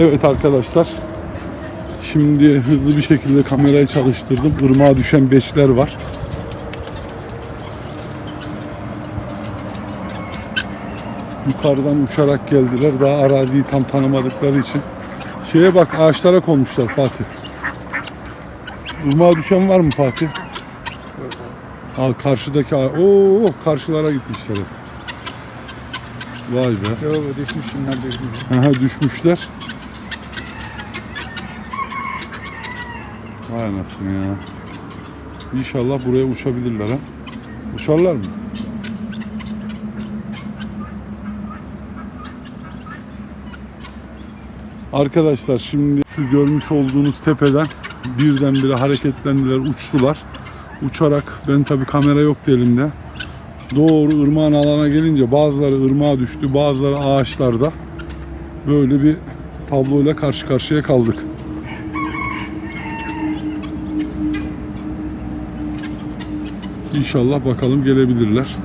Evet arkadaşlar. Şimdi hızlı bir şekilde kamerayı çalıştırdım. Irmağa düşen beçler var. Yukarıdan uçarak geldiler. Daha araziyi tam tanımadıkları için. Şeye bak ağaçlara konmuşlar Fatih. Irmağa düşen var mı Fatih? Aa, karşıdaki ağa- Oo, karşılara gitmişler hep. Vay be. Yok düşmüş şunlar düşmüş. Aha düşmüşler. Vay anasını ya. İnşallah buraya uçabilirler ha. Uçarlar mı? Arkadaşlar şimdi şu görmüş olduğunuz tepeden birdenbire hareketlendiler, uçtular. Uçarak ben tabi kamera yoktu elimde. Doğru ırmağın alana gelince bazıları ırmağa düştü, bazıları ağaçlarda. Böyle bir tabloyla karşı karşıya kaldık. İnşallah bakalım gelebilirler.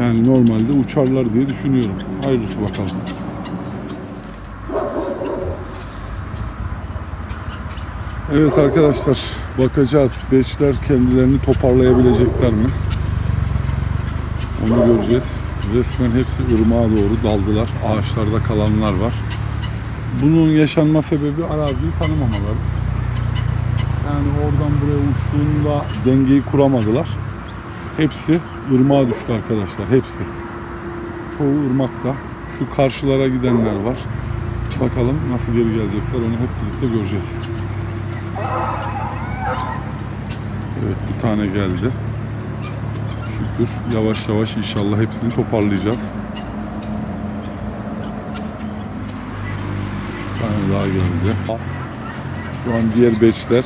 Yani normalde uçarlar diye düşünüyorum. Hayırlısı bakalım. Evet arkadaşlar bakacağız. Beşler kendilerini toparlayabilecekler mi? Onu göreceğiz. Resmen hepsi ırmağa doğru daldılar. Ağaçlarda kalanlar var. Bunun yaşanma sebebi araziyi tanımamaları. Yani oradan buraya uçtuğunda dengeyi kuramadılar. Hepsi ırmağa düştü arkadaşlar. Hepsi. Çoğu ırmakta. Şu karşılara gidenler var. Bakalım nasıl geri gelecekler onu hep birlikte göreceğiz. Evet bir tane geldi. Şükür yavaş yavaş inşallah hepsini toparlayacağız. Bir tane daha geldi. Şu an diğer beçler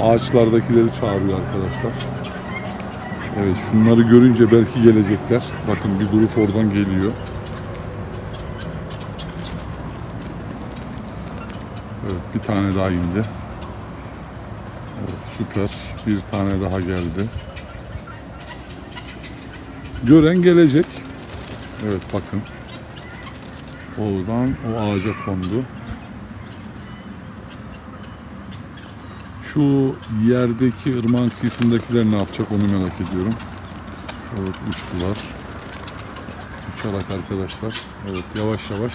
ağaçlardakileri çağırıyor arkadaşlar. Evet şunları görünce belki gelecekler. Bakın bir grup oradan geliyor. Evet bir tane daha indi. Evet süper. Bir tane daha geldi. Gören gelecek. Evet bakın. Oradan o ağaca kondu. Şu yerdeki ırmağın kıyısındakiler ne yapacak onu merak ediyorum. Evet uçtular. Uçarak arkadaşlar. Evet yavaş yavaş.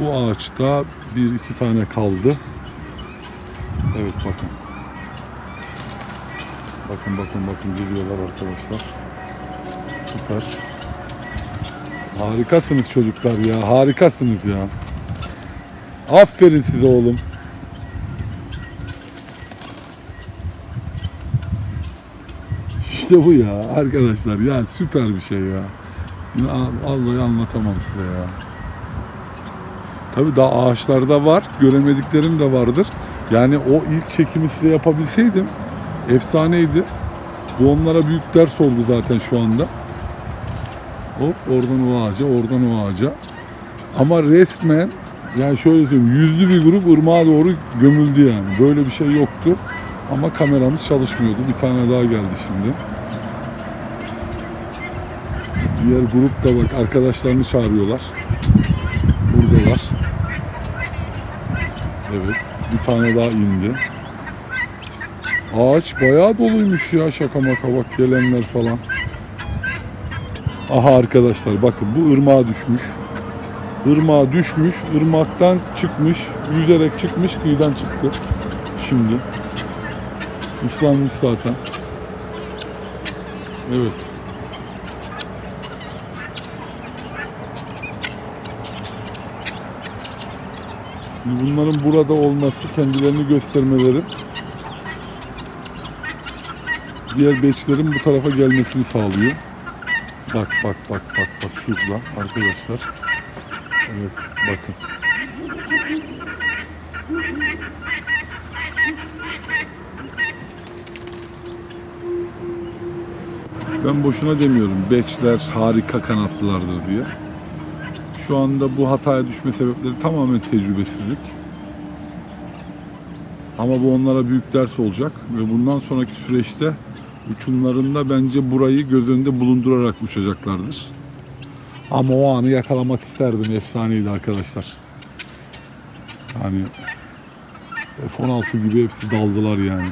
Bu ağaçta bir iki tane kaldı. Evet bakın. Bakın bakın bakın geliyorlar arkadaşlar. Süper. Harikasınız çocuklar ya. Harikasınız ya. Aferin size oğlum. İşte bu ya arkadaşlar ya süper bir şey ya. Vallahi anlatamam size ya. Tabii daha ağaçlarda var. Göremediklerim de vardır. Yani o ilk çekimi size yapabilseydim efsaneydi. Bu onlara büyük ders oldu zaten şu anda. Hop oradan o ağaca, oradan o ağaca. Ama resmen yani şöyle söyleyeyim yüzlü bir grup ırmağa doğru gömüldü yani. Böyle bir şey yoktu. Ama kameramız çalışmıyordu. Bir tane daha geldi şimdi. Diğer grup da bak arkadaşlarını çağırıyorlar. Buradalar. Evet. Bir tane daha indi. Ağaç bayağı doluymuş ya şaka maka bak gelenler falan. Aha arkadaşlar bakın bu ırmağa düşmüş. Irmağa düşmüş, ırmaktan çıkmış, yüzerek çıkmış, kıyıdan çıktı. Şimdi. Islanmış zaten. Evet. Bunların burada olması, kendilerini göstermeleri diğer beçlerin bu tarafa gelmesini sağlıyor. Bak bak bak bak bak şurada arkadaşlar. Evet bakın. Ben boşuna demiyorum beçler harika kanatlılardır diye. Şu anda bu hataya düşme sebepleri tamamen tecrübesizlik. Ama bu onlara büyük ders olacak ve bundan sonraki süreçte uçumlarında bence burayı göz önünde bulundurarak uçacaklardır. Ama o anı yakalamak isterdim. Efsaneydi arkadaşlar. Yani F-16 gibi hepsi daldılar yani.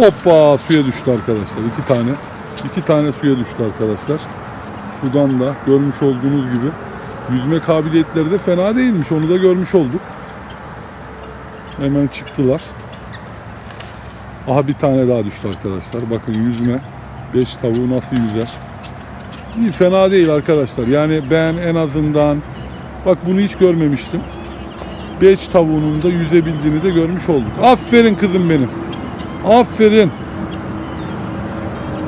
Hoppa suya düştü arkadaşlar. iki tane. iki tane suya düştü arkadaşlar. Sudan da görmüş olduğunuz gibi yüzme kabiliyetleri de fena değilmiş. Onu da görmüş olduk. Hemen çıktılar. Aha bir tane daha düştü arkadaşlar. Bakın yüzme. 5 tavuğu nasıl yüzer. İyi fena değil arkadaşlar. Yani ben en azından bak bunu hiç görmemiştim. 5 tavuğunun da yüzebildiğini de görmüş olduk. Aferin kızım benim. Aferin.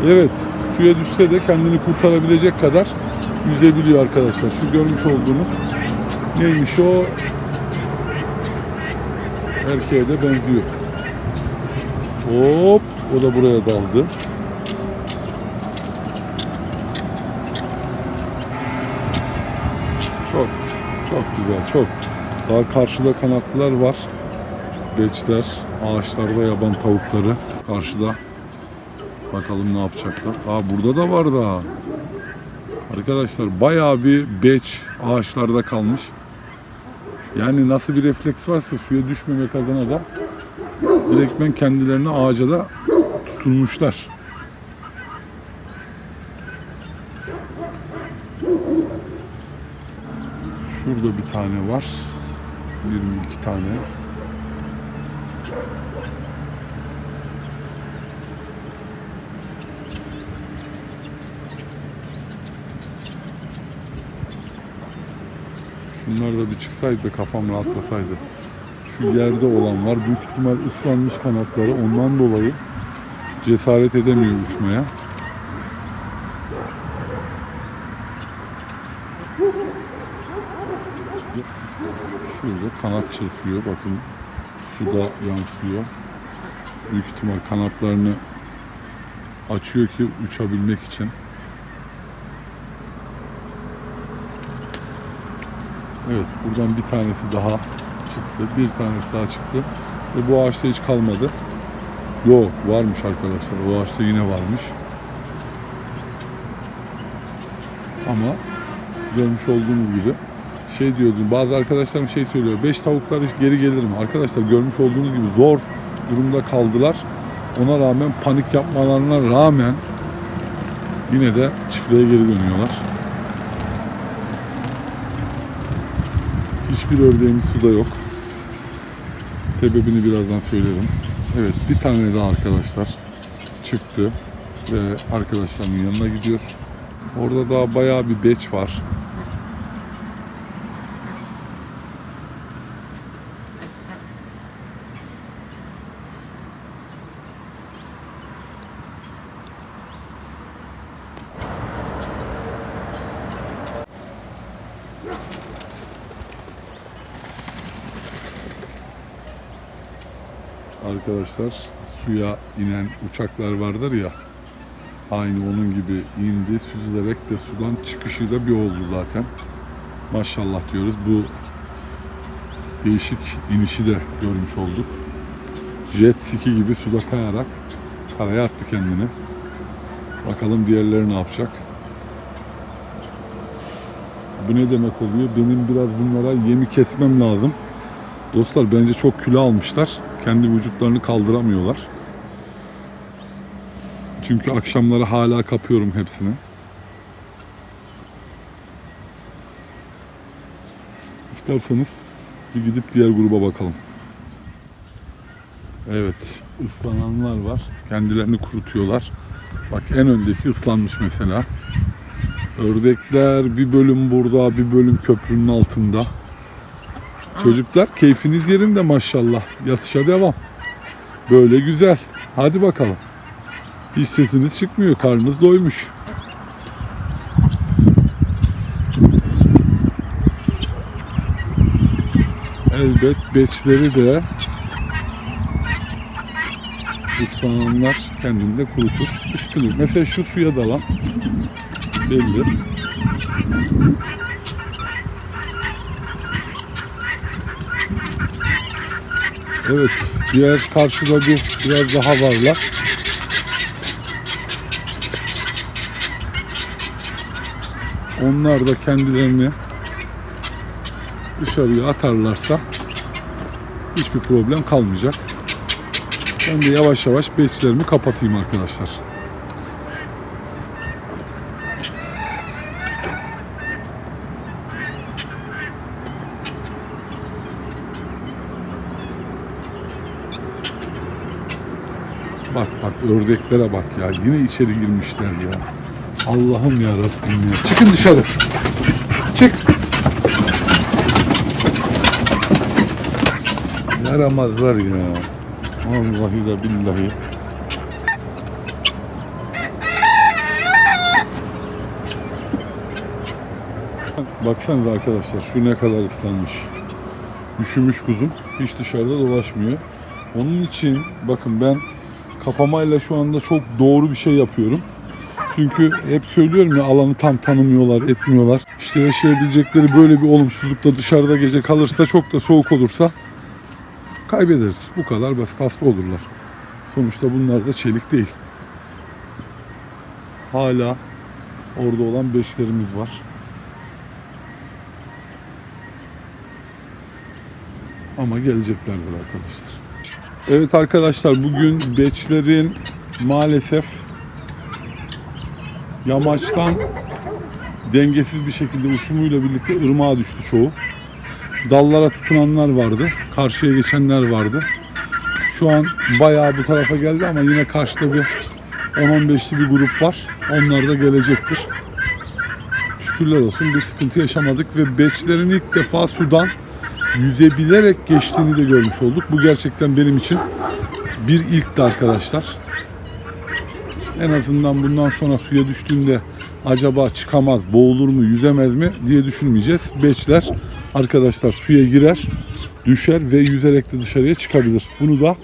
Evet, suya düşse de kendini kurtarabilecek kadar yüzebiliyor arkadaşlar. Şu görmüş olduğunuz neymiş o? Erkeğe de benziyor. Hop, o da buraya daldı. Çok, çok güzel, çok. Daha karşıda kanatlılar var. Beçler, ağaçlarda yaban tavukları. Karşıda. Bakalım ne yapacaklar. Aa burada da var daha. Arkadaşlar bayağı bir beç ağaçlarda kalmış. Yani nasıl bir refleks varsa suya düşmemek adına da direktmen kendilerini ağaca da tutunmuşlar. Şurada bir tane var. 22 tane. Şunlar da bir çıksaydı kafam rahatlasaydı. Şu yerde olan var. Büyük ihtimal ıslanmış kanatları. Ondan dolayı cesaret edemiyor uçmaya. Şurada kanat çırpıyor. Bakın suda yansıyor. Büyük ihtimal kanatlarını açıyor ki uçabilmek için. Evet buradan bir tanesi daha çıktı. Bir tanesi daha çıktı. Ve bu ağaçta hiç kalmadı. Yok varmış arkadaşlar. O ağaçta yine varmış. Ama görmüş olduğunuz gibi şey diyordum. Bazı arkadaşlarım şey söylüyor. Beş tavuklar hiç geri gelir mi? Arkadaşlar görmüş olduğunuz gibi zor durumda kaldılar. Ona rağmen panik yapmalarına rağmen yine de çiftliğe geri dönüyorlar. Hiçbir ördeğimiz suda yok. Sebebini birazdan söylerim. Evet bir tane daha arkadaşlar çıktı ve arkadaşlarının yanına gidiyor. Orada daha bayağı bir beç var. Arkadaşlar suya inen uçaklar vardır ya aynı onun gibi indi süzülerek de sudan çıkışı da bir oldu zaten. Maşallah diyoruz. Bu değişik inişi de görmüş olduk. Jet ski gibi suda kayarak karaya attı kendini. Bakalım diğerleri ne yapacak. Bu ne demek oluyor? Benim biraz bunlara yemi kesmem lazım. Dostlar bence çok kilo almışlar. Kendi vücutlarını kaldıramıyorlar. Çünkü akşamları hala kapıyorum hepsini. İsterseniz bir gidip diğer gruba bakalım. Evet, ıslananlar var. Kendilerini kurutuyorlar. Bak en öndeki ıslanmış mesela. Ördekler bir bölüm burada, bir bölüm köprünün altında. Çocuklar keyfiniz yerinde maşallah. Yatışa devam. Böyle güzel. Hadi bakalım. Hiç sesiniz çıkmıyor. Karnınız doymuş. Elbet beçleri de ıslananlar kendini de kurutur. Iskılıyor. Mesela şu suya dalan belli. Evet, diğer karşıda bir biraz daha varlar. Onlar da kendilerini dışarıya atarlarsa hiçbir problem kalmayacak. Ben de yavaş yavaş beçlerimi kapatayım arkadaşlar. Bak bak ördeklere bak ya. Yine içeri girmişler ya. Allah'ım ya Rabbim ya. Çıkın dışarı. Çık. Yaramazlar ya. Vallahi de billahi. Baksanıza arkadaşlar şu ne kadar ıslanmış. Üşümüş kuzum. Hiç dışarıda dolaşmıyor. Onun için bakın ben kapamayla şu anda çok doğru bir şey yapıyorum. Çünkü hep söylüyorum ya alanı tam tanımıyorlar, etmiyorlar. İşte yaşayabilecekleri böyle bir olumsuzlukta dışarıda gece kalırsa çok da soğuk olursa kaybederiz. Bu kadar basit hasta olurlar. Sonuçta bunlar da çelik değil. Hala orada olan beşlerimiz var. Ama geleceklerdir arkadaşlar. Evet arkadaşlar bugün beçlerin maalesef yamaçtan dengesiz bir şekilde uçumuyla birlikte ırmağa düştü çoğu. Dallara tutunanlar vardı. Karşıya geçenler vardı. Şu an bayağı bu tarafa geldi ama yine karşıda bir 10-15'li bir grup var. Onlar da gelecektir. Şükürler olsun bir sıkıntı yaşamadık ve beçlerin ilk defa sudan yüzebilerek geçtiğini de görmüş olduk. Bu gerçekten benim için bir ilkti arkadaşlar. En azından bundan sonra suya düştüğünde acaba çıkamaz, boğulur mu, yüzemez mi diye düşünmeyeceğiz. Beçler arkadaşlar suya girer, düşer ve yüzerek de dışarıya çıkabilir. Bunu da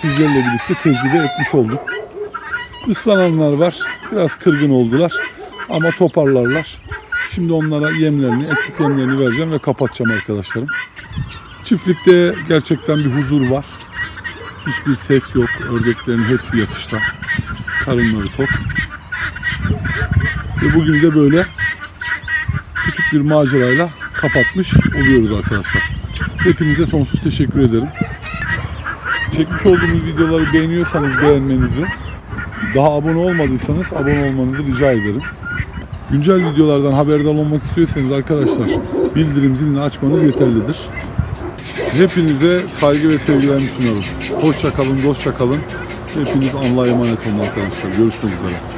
sizlerle birlikte tecrübe etmiş olduk. Islananlar var, biraz kırgın oldular ama toparlarlar. Şimdi onlara yemlerini, etlik yemlerini vereceğim ve kapatacağım arkadaşlarım. Çiftlikte gerçekten bir huzur var. Hiçbir ses yok. Ördeklerin hepsi yatışta. Karınları tok. Ve bugün de böyle küçük bir macerayla kapatmış oluyoruz arkadaşlar. Hepinize sonsuz teşekkür ederim. Çekmiş olduğumuz videoları beğeniyorsanız beğenmenizi, daha abone olmadıysanız abone olmanızı rica ederim. Güncel videolardan haberdar olmak istiyorsanız arkadaşlar bildirim zilini açmanız yeterlidir. Hepinize saygı ve sevgilerimi sunarım. Hoşça kalın, dostça kalın. Hepiniz Allah'a emanet olun arkadaşlar. Görüşmek üzere.